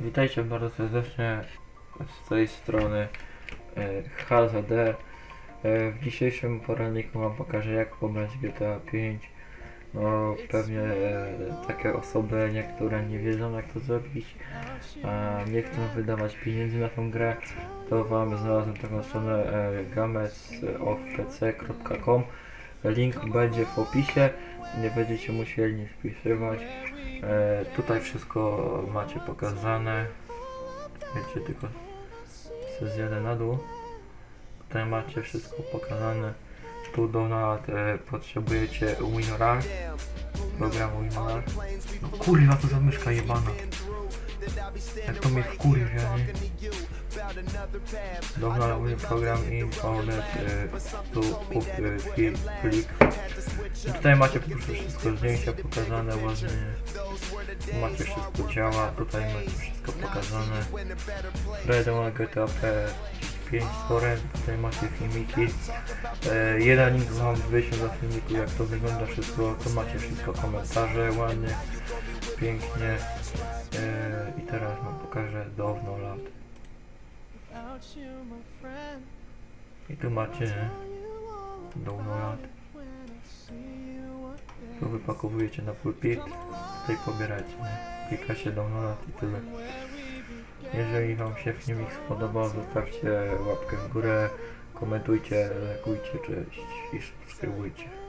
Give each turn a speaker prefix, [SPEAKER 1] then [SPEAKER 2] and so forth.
[SPEAKER 1] Witajcie bardzo serdecznie z tej strony e, HZD. E, w dzisiejszym poradniku wam pokażę jak pobrać GTA 5. No pewnie e, takie osoby niektóre nie wiedzą jak to zrobić, a nie chcą wydawać pieniędzy na tą grę, to wam znalazłem taką stronę gamesofpc.com. Link będzie w opisie, nie będziecie musieli wpisywać. E, tutaj wszystko macie pokazane. Wiecie, tylko zjadę na dół. Tutaj macie wszystko pokazane. Tu do nad e, potrzebujecie WinRAR. Program WinRAR. No kurwa, to za myszka jebana. Jak to mnie wkurwia, nie? Mój program i outlet e, kup, e, klik. I tutaj macie po prostu wszystko zdjęcia pokazane ładnie. Tu macie wszystko działa, tutaj macie wszystko pokazane. Redon GTA 5 Torrent, tutaj macie filmiki. E, jeden link wam wyślę za filmiku jak to wygląda wszystko, tu macie wszystko komentarze ładnie, pięknie. E, I teraz wam pokażę dawno lat. I tu macie dawno lat. Tu wypakowujecie na pulpit, tutaj pobieracie. Klikacie dawno lat i tyle. Jeżeli wam się filmik spodobał, zostawcie łapkę w górę, komentujcie, lajkujcie, cześć i subskrybujcie.